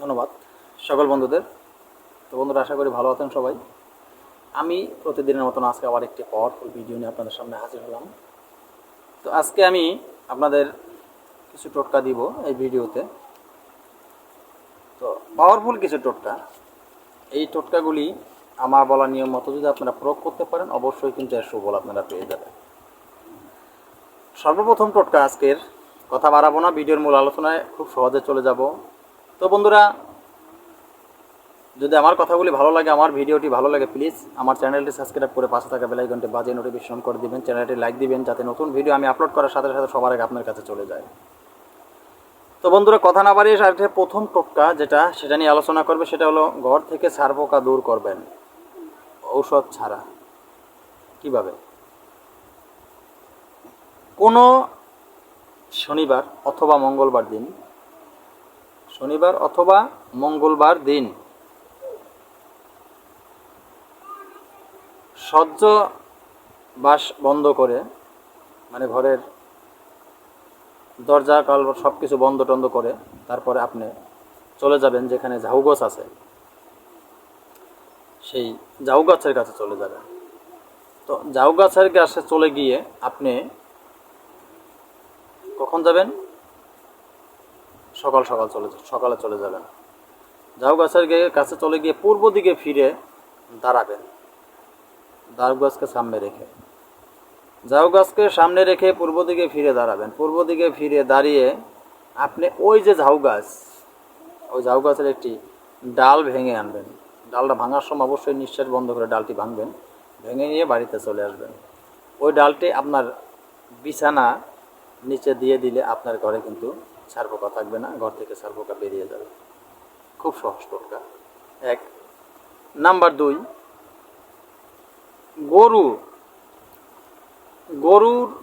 ধন্যবাদ সকল বন্ধুদের। তো বন্ধুরা, আশা করি ভালো আছেন সবাই। আমি প্রতিদিনের মতন আজকে আবার একটি পাওয়ারফুল ভিডিও নিয়ে আপনাদের সামনে হাজির হলাম। তো আজকে আমি আপনাদের কিছু টোটকা দিব এই ভিডিওতে তো পাওয়ারফুল কিছু টোটকা। এই টোটকাগুলি আমার বলা নিয়ম মতো যদি আপনারা প্রয়োগ করতে পারেন, অবশ্যই কিন্তু এর সুফল আপনারা পেয়ে যাবেন। সর্বপ্রথম টোটকা আজকের। কথা বাড়াবো না, ভিডিওর মূল আলোচনায় খুব সহজে চলে যাব। তো বন্ধুরা, যদি আমার কথাগুলি ভালো লাগে, আমার ভিডিওটি ভালো লাগে প্লিজ আমার চ্যানেলটি সাবস্ক্রাইব করে পাশে থাকা বেলাইকনটি বাজে নোটিফিকেশন করে দিবেন, চ্যানেলটি লাইক দিবেন, যাতে নতুন ভিডিও আমি আপলোড করার সাথে সাথে সবার আগে আপনার কাছে চলে যায়। তো বন্ধুরা, কথা না বাড়িয়ে সাথে প্রথম টোটকা যেটা, সেটা নিয়ে আলোচনা করবে, সেটা হলো ঘর থেকে ছারপোকা দূর করবেন। ঔষধ ছাড়া। কীভাবে? কোনো শনিবার অথবা মঙ্গলবার দিন শনিবার অথবা মঙ্গলবার দিন। সহ্য বাস বন্ধ করে মানে ঘরের দরজা, কাল সব কিছু বন্ধ টন্ধ করে, তারপরে আপনি চলে যাবেন যেখানে ঝাউ গাছ আছে। সেই ঝাউ গাছের কাছে চলে যাবেন। তো ঝাউ গাছের কাছে চলে গিয়ে আপনি কখন যাবেন? সকাল সকাল চলে সকালে চলে যাবেন। ঝাউ গাছের গে- কাছে চলে গিয়ে পূর্ব দিকে ফিরে দাঁড়াবেন। ঝাউ গাছকে সামনে রেখে। ঝাউ গাছকে সামনে রেখে পূর্ব দিকে ফিরে দাঁড়াবেন। পূর্ব দিকে ফিরে দাঁড়িয়ে আপনি ওই যে ঝাউ গাছ, ওই ঝাউ গাছের একটি ডাল ভেঙে আনবেন। ডালটা ভাঙার সময় অবশ্যই নিঃশ্বাস বন্ধ করে ডালটি ভাঙবেন। ভেঙে নিয়ে বাড়িতে চলে আসবেন। ওই ডালটি আপনার বিছানা নিচে দিয়ে দিলে আপনার ঘরে কিন্তু সারপোকা থাকবে না, ঘর থেকে সারপোকা বেরিয়ে যাবে। খুব সহজ টোটকা। এক। নাম্বার দুই। গরু, গরুর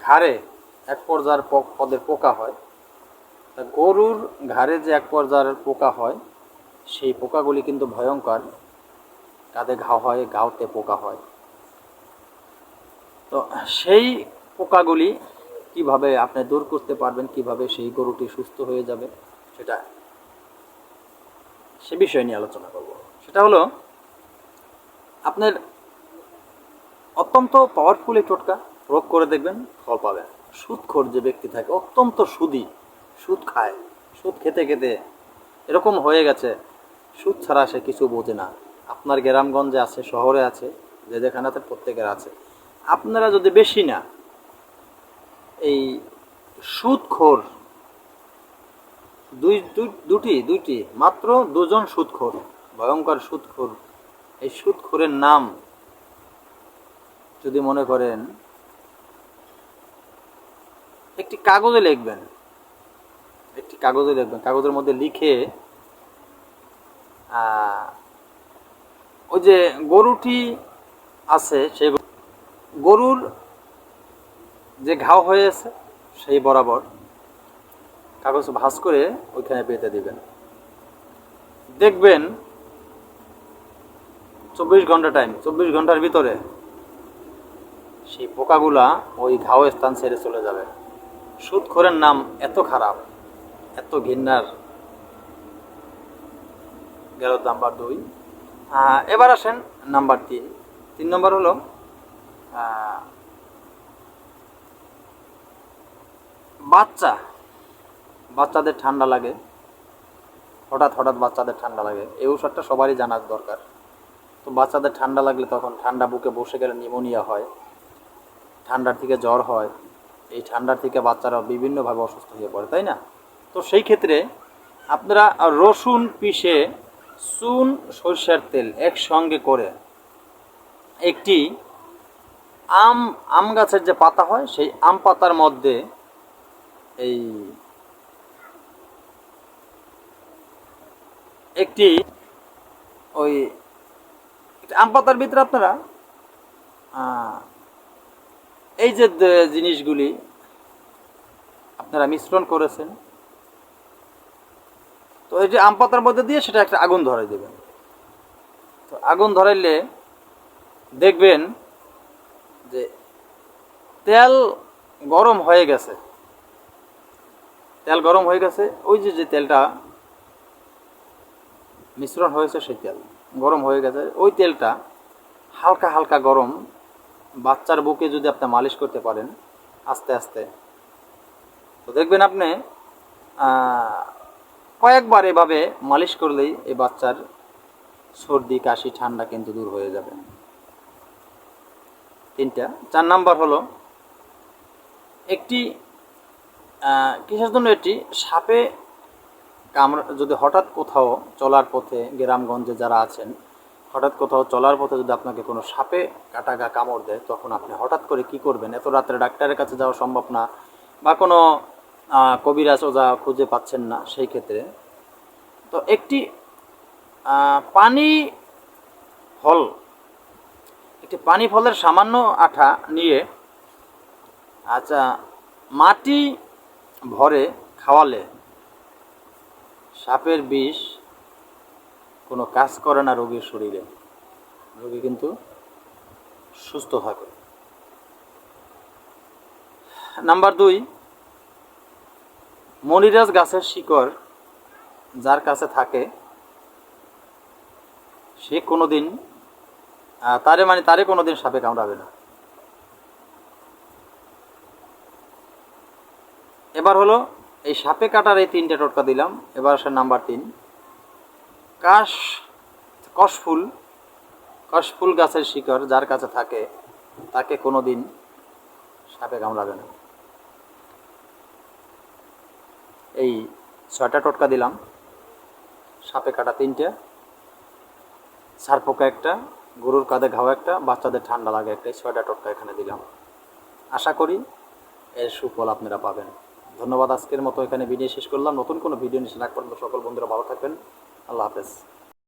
ঘাড়ে এক পর্যায়ের পক- পদের পোকা হয়। তা গরুর ঘাড়ে যে এক পর্যায়ের পোকা হয়, সেই পোকাগুলি কিন্তু ভয়ঙ্কর। কাঁধে ঘাও হয় গাওতে পোকা হয়। তো সেই পোকাগুলি কীভাবে আপনি দূর করতে পারবেন, কীভাবে সেই গরুটি সুস্থ হয়ে যাবে, সেটা সে বিষয় নিয়ে আলোচনা করব। সেটা হলো, আপনার অত্যন্ত পাওয়ারফুল এই টোটকা প্রয়োগ করে দেখবেন, ফল পাবেন। সুদখোর যে ব্যক্তি থাকে, অত্যন্ত সুদি, সুদ খায়, সুদ খেতে খেতে এরকম হয়ে গেছে, সুদ ছাড়া সে কিছু বোঝে না। আপনার গ্রামগঞ্জে আছে, শহরে আছে, যে যেখানে আছে প্রত্যেকের আছে। আপনারা যদি বেশি না এই সুদখোর। দুই দুটি, দুইটি। মাত্র দুজন সুদখোর, ভয়ঙ্কর সুদখোর। এই সুদখোরের নাম যদি মনে করেন, একটি কাগজে লিখবেন। একটি কাগজে লিখবেন। কাগজের মধ্যে লিখে ওই যে গরুটি আছে সেই যে ঘাও হয়েছে সেই বরাবর কাগজ ভাঁজ করে ওইখানে পেতে দিবেন। দেখবেন চব্বিশ ঘণ্টা টাইম চব্বিশ ঘণ্টার ভিতরে সেই পোকাগুলা ওই ঘাও স্থান ছেড়ে চলে যাবে। সুদখোরের নাম এত খারাপ, এত ঘৃণার। গেল নাম্বার দুই। এবার আসেন নাম্বার তিন। তিন নম্বর হলো বাচ্চা, বাচ্চাদের ঠান্ডা লাগে, হঠাৎ হঠাৎ বাচ্চাদের ঠান্ডা লাগে। এই ওষুধটা সবারই জানার দরকার। তো বাচ্চাদের ঠান্ডা লাগলে তখন ঠান্ডা বুকে বসে গেলে নিমোনিয়া হয়, ঠান্ডার থেকে জ্বর হয়, এই ঠান্ডার থেকে বাচ্চারা বিভিন্নভাবে অসুস্থ হয়ে পড়ে, তাই না? তো সেই ক্ষেত্রে আপনারা রসুন পিষে চুন সরষের তেল একসঙ্গে করে একটি আম আম গাছের যে পাতা হয়, সেই আম পাতার মধ্যে এই একটি ওই আম পাতার ভিতরে আপনারা এই যে জিনিসগুলি আপনারা মিশ্রণ করেছেন, তো এই যে আম পাতার মধ্যে দিয়ে সেটা একটা আগুন ধরাই দেবেন। তো আগুন ধরাইলে দেখবেন যে তেল গরম হয়ে গেছে। তেল গরম হয়ে গেছে, ওই যে যে তেলটা মিশ্রণ হয়েছে সেই তেল গরম হয়ে গেছে। ওই তেলটা হালকা হালকা গরম, বাচ্চার বুকে যদি আপনি মালিশ করতে পারেন, আস্তে আস্তে। তো দেখবেন আপনি কয়েকবার এভাবে মালিশ করলেই এই বাচ্চার সর্দি, কাশি, ঠান্ডা কিন্তু দূর হয়ে যাবে। তিনটা। চার নাম্বার হলো, একটি কিসের জন্য এটি? সাপে কামড় যদি হঠাৎ কোথাও চলার পথে গ্রামগঞ্জে যারা আছেন, হঠাৎ কোথাও চলার পথে যদি আপনাকে কোনো সাপে কাটা গা কামড় দেয়, তখন আপনি হঠাৎ করে কি করবেন? এত রাত্রে ডাক্তারের কাছে যাওয়া সম্ভব না বা কোনো কবিরাজ ওজা খুঁজে পাচ্ছেন না সেই ক্ষেত্রে। তো একটি পানি ফল, একটি পানি ফলের সামান্য আঠা নিয়ে আচ্ছা মাটি ভরে খাওয়ালে সাপের বিষ কোনো কাজ করে না রোগীর শরীরে। রোগী কিন্তু সুস্থ থাকে। নাম্বার দুই মনিরাজ গাছের শিকড় যার কাছে থাকে সে কোনোদিন আহ, তারে মানে তারে কোনোদিন সাপে কামড়াবে না। এবার হলো এই সাপে কাটার এই তিনটে টোটকা দিলাম। এবার আসে নাম্বার তিন। কাশ কষফুল কষফুল গাছের শিকড় যার কাছে থাকে, তাকে কোনো দিন সাপে কামড়াবে না। এই ছয়টা টোটকা দিলাম। সাপে কাটা তিনটে। সারপোকা একটা, গরুর কাঁধে ঘাও একটা, বাচ্চাদের ঠান্ডা লাগে একটা ছয়টা টোটকা এখানে দিলাম। আশা করি এর সুফল আপনারা পাবেন। ধন্যবাদ আজকের মতো এখানে ভিডিও শেষ করলাম। নতুন কোনো ভিডিও নিয়ে রাখ সকল বন্ধুরা ভালো থাকবেন। আল্লাহ হাফেজ।